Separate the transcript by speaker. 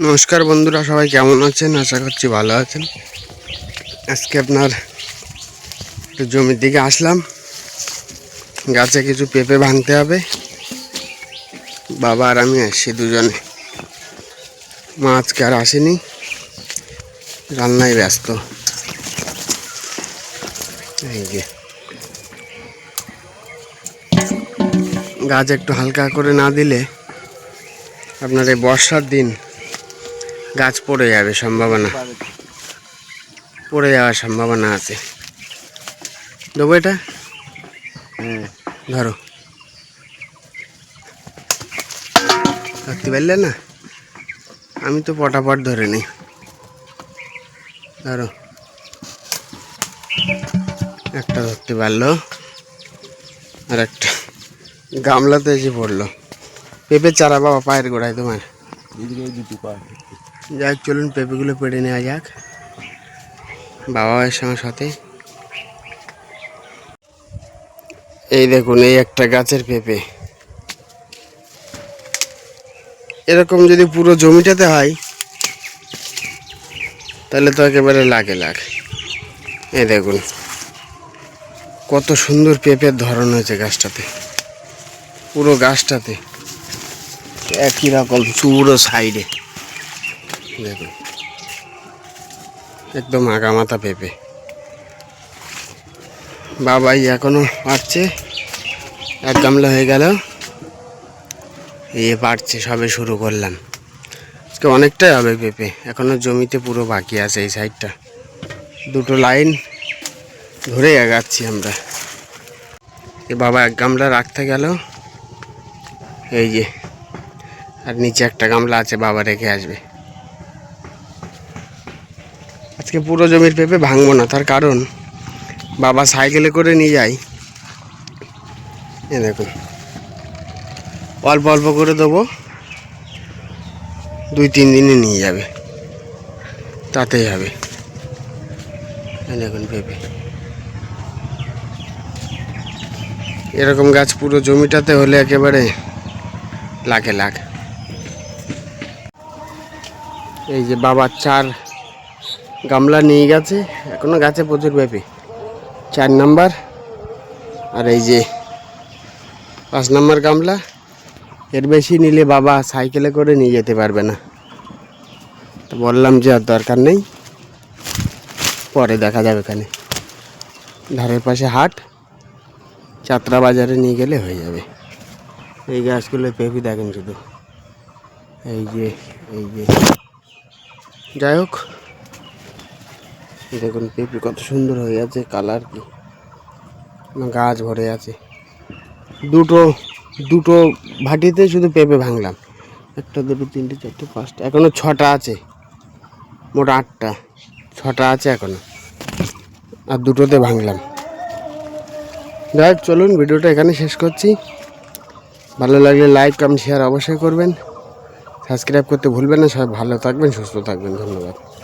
Speaker 1: নমস্কার বন্ধুরা, সবাই কেমন আছেন? আশা করছি ভালো আছেন। আজকে আপনার একটু জমির দিকে আসলাম। গাছে কিছু পেঁপে ভাঙতে হবে। বাবা আর আমি আসছি দুজনে। মা আজকে আর আসেনি। রান্নায় ব্যস্ত। এই যে। গাছ একটু হালকা করে না দিলে আপনার এই বর্ষার দিন গাছ পড়ে যাবে সম্ভাবনা। পড়ে যাওয়ার সম্ভাবনা আছে। দেবো এটা? ধরো। ধরতে পারলে না? আমি তো পটাপট ধরে নিই। ধরো। একটা ধরতে পারল। আর একটা গামলাতে এসে পড়ল। পেঁপে চারা বাবা পায়ের গোড়ায় তোমার। যাক, চলুন পেঁপেগুলো পেড়ে নেওয়া যাক। বাবা মায়ের সঙ্গে সাথে। এই দেখুন, এই একটা গাছের পেঁপে। এরকম যদি পুরো জমিটাতে হয়, তাহলে তো একেবারে লাগে লাগ এই দেখুন, কত সুন্দর পেঁপের ধরন হয়েছে গাছটাতে। পুরো গাছটাতে একই রকম চুড়ো সাইডে। দেখুন একদম আগামাথা পেঁপে। বাবাই এখনও পারছে? এক গামলা হয়ে গেল। ইয়ে পারছে, সবে শুরু করলাম। আজকে অনেকটাই হবে পেঁপে। এখনও জমিতে পুরো বাকি আছে এই সাইডটা। দুটো লাইন ধরে এগাচ্ছি আমরা। এ বাবা এক গামলা রাখতে গেল। এই যে, আর নিচে একটা গামলা আছে, বাবা রেখে আসবে। আজকে পুরো জমির পেঁপে ভাঙবো না, তার কারণ বাবা সাইকেলে করে নিয়ে যায়। এ দেখুন, অল্প অল্প করে দেবো, দুই তিন দিনে নিয়ে যাবে, তাতেই হবে। দেখুন পেঁপে। এরকম গাছ পুরো জমিটাতে হলে একেবারে লাখে লাখ। এই যে বাবার চার গামলা নিয়ে গেছে, এখনও গাছে প্রচুর পেঁপে চার নাম্বার, আর এই যে পাঁচ নাম্বার গামলা, এর বেশি নিলে বাবা সাইকেলে করে নিয়ে যেতে পারবে না। তো বললাম যে আর দরকার নেই, পরে দেখা যাবে এখানে। ধারের পাশে হাট, চাত্রা বাজারে নিয়ে গেলে হয়ে যাবে। এই গাছগুলো পেঁপে দেখেন শুধু। এই যে এই যে। যাই হোক দেখুন পেঁপে কত সুন্দর হয়ে আছে, কালার কি। গাছ ভরে আছে। দুটো দুটো ভাটিতে শুধু পেঁপে ভাঙলাম। একটা, দুটো, তিনটে, চারটে, পাঁচটা, এখনও ছটা আছে। মোট আটটা, ছটা আছে এখনও। আর দুটোতে ভাঙলাম। যাই চলুন ভিডিওটা এখানে শেষ করছি। ভালো লাগলে লাইক কমেন্ট শেয়ার অবশ্যই করবেন। সাবস্ক্রাইব করতে ভুলবেন না, সবাই ভালো থাকবেন, সুস্থ থাকবেন। ধন্যবাদ।